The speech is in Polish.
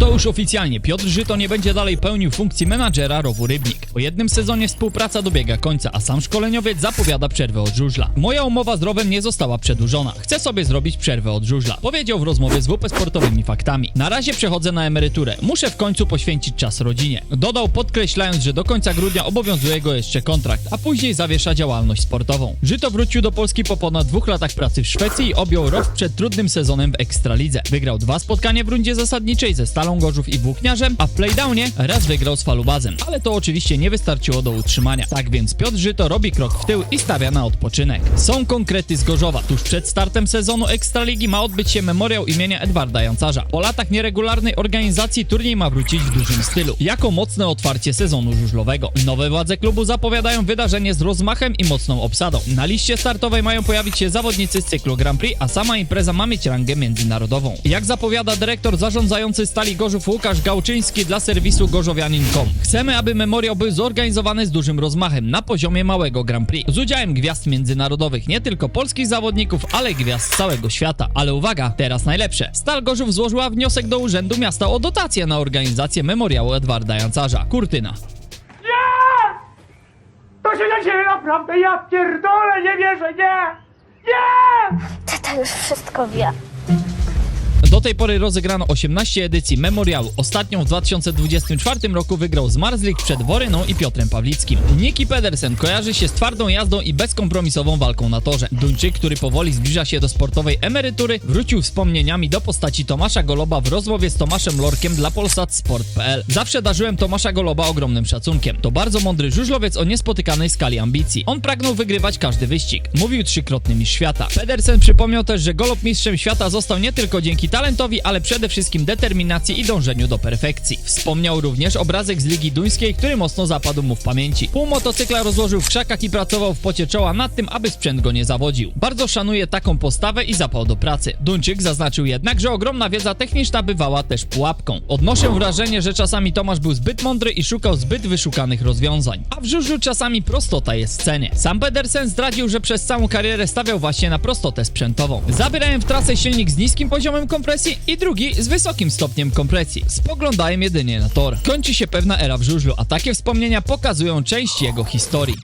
To już oficjalnie Piotr Żyto nie będzie dalej pełnił funkcji menadżera rowu Rybnik. Po jednym sezonie współpraca dobiega końca, a sam szkoleniowiec zapowiada przerwę od żużla. Moja umowa z rowem nie została przedłużona. Chcę sobie zrobić przerwę od żużla. Powiedział w rozmowie z WP Sportowymi Faktami. Na razie przechodzę na emeryturę. Muszę w końcu poświęcić czas rodzinie. Dodał podkreślając, że do końca grudnia obowiązuje go jeszcze kontrakt, a później zawiesza działalność sportową. Żyto wrócił do Polski po ponad dwóch latach pracy w Szwecji i objął rok przed trudnym sezonem w Ekstralidze. Wygrał dwa spotkania w rundzie zasadniczej ze Stalą Gorzów i Włókniarzem, a w playdownie raz wygrał z Falubazem. Ale to oczywiście nie wystarczyło do utrzymania. Tak więc Piotr Żyto robi krok w tył i stawia na odpoczynek. Są konkrety z Gorzowa. Tuż przed startem sezonu Ekstraligi ma odbyć się memoriał imienia Edwarda Jancarza. Po latach nieregularnej organizacji turniej ma wrócić w dużym stylu. Jako mocne otwarcie sezonu żużlowego. Nowe władze klubu zapowiadają wydarzenie z rozmachem i mocną obsadą. Na liście startowej mają pojawić się zawodnicy z cyklu Grand Prix, a sama impreza ma mieć rangę międzynarodową. Jak zapowiada dyrektor zarządzający Stali Gorzów Łukasz Gałczyński dla serwisu gorzowianin.com. Chcemy, aby memoriał był zorganizowany z dużym rozmachem na poziomie małego Grand Prix. Z udziałem gwiazd międzynarodowych, nie tylko polskich zawodników, ale gwiazd z całego świata. Ale uwaga, teraz najlepsze. Stal Gorzów złożyła wniosek do Urzędu Miasta o dotację na organizację memoriału Edwarda Jancarza. Kurtyna. Nie! To się nie dzieje naprawdę, ja pierdolę, nie wierzę, nie! Nie! Tata już wszystko wie. Do tej pory rozegrano 18 edycji memoriału. Ostatnią w 2024 roku wygrał Zmarzlik przed Woryną i Piotrem Pawlickim. Niki Pedersen kojarzy się z twardą jazdą i bezkompromisową walką na torze. Duńczyk, który powoli zbliża się do sportowej emerytury, wrócił wspomnieniami do postaci Tomasza Goloba w rozmowie z Tomaszem Lorkiem dla Polsat Sport.pl. Zawsze darzyłem Tomasza Goloba ogromnym szacunkiem. To bardzo mądry żużlowiec o niespotykanej skali ambicji. On pragnął wygrywać każdy wyścig. Mówił trzykrotny mistrz świata. Pedersen przypomniał też, że Golob mistrzem świata został nie tylko dzięki talentowi, ale przede wszystkim determinacji i dążeniu do perfekcji. Wspomniał również obrazek z Ligi Duńskiej, który mocno zapadł mu w pamięci. Pół motocykla rozłożył w krzakach i pracował w pocie czoła nad tym, aby sprzęt go nie zawodził. Bardzo szanuje taką postawę i zapał do pracy. Duńczyk zaznaczył jednak, że ogromna wiedza techniczna bywała też pułapką. Odnoszę wrażenie, że czasami Tomasz był zbyt mądry i szukał zbyt wyszukanych rozwiązań. A w żużlu czasami prostota jest w cenie. Sam Pedersen zdradził, że przez całą karierę stawiał właśnie na prostotę sprzętową. Zabierałem w trasę silnik z niskim poziomem kompresji i drugi z wysokim stopniem kompresji. Spoglądałem jedynie na tor. Kończy się pewna era w żużlu, a takie wspomnienia pokazują część jego historii.